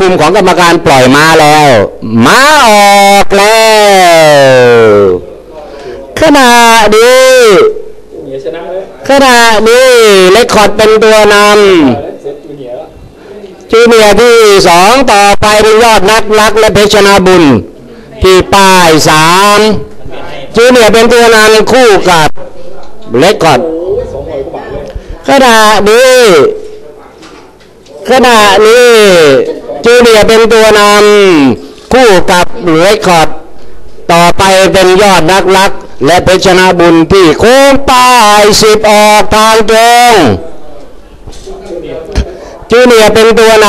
คุมของกรรมการปล่อยมาแล้วมาออกแล้วขณะนี้ขณะนี้เลคคอร์ดเป็นตัวนำจูเนียร์แล้วจูเนียร์ที่สองต่อไปเป็นยอดนักรักและเพชรนาบุญ ที่ป้ายสามจูเนียเป็นตัวนำคู่กับเลคคอร์ดขณะนี้ขณะนี้ จูเนียเป็นตัวนำคู่กับเลคคอร์ดต่อไปเป็นยอดนักรัก และเพชรนาบุญที่โค้งป้ายสิบออกทางตรงจูเนียเป็นตัวน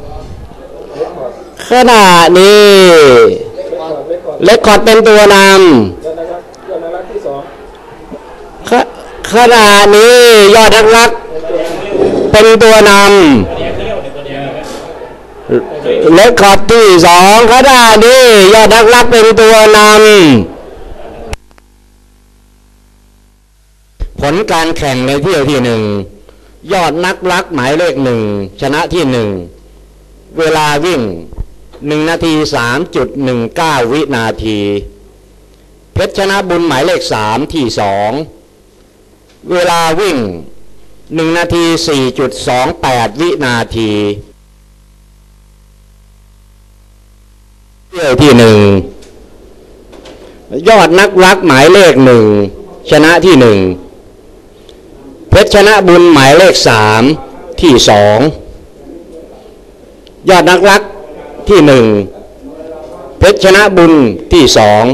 ำขณะนี้เล็กคคอร์ดเป็นตัวนยอดนะครับยอดนะครับที่สองำขขณะนี้ยอดนักรัก เป็นตัวนำ เลคคอร์ดที่สองขณะนี้ยอดนักรักเป็นตัวนำผลการแข่งในเที่ยวที่หนึ่งยอดนักรักหมายเลขหนึ่งชนะที่หนึ่งเวลาวิ่งหนึ่งนาทีสามจุดหนึ่งเก้าวินาที เพชรชนะบุญหมายเลขสามที่สองเวลาวิ่งหนึ่งนาทีสี่จุดสองแปดวินาที ที่ยวที่หนึ่งยอดนักรักหมายเลขหนึ่งชนะที่หนึ่งเพชรชนะบุญหมายเลขสามที่สองยอดนักรักที่หนึ่งเพชรชนะบุญที่สอง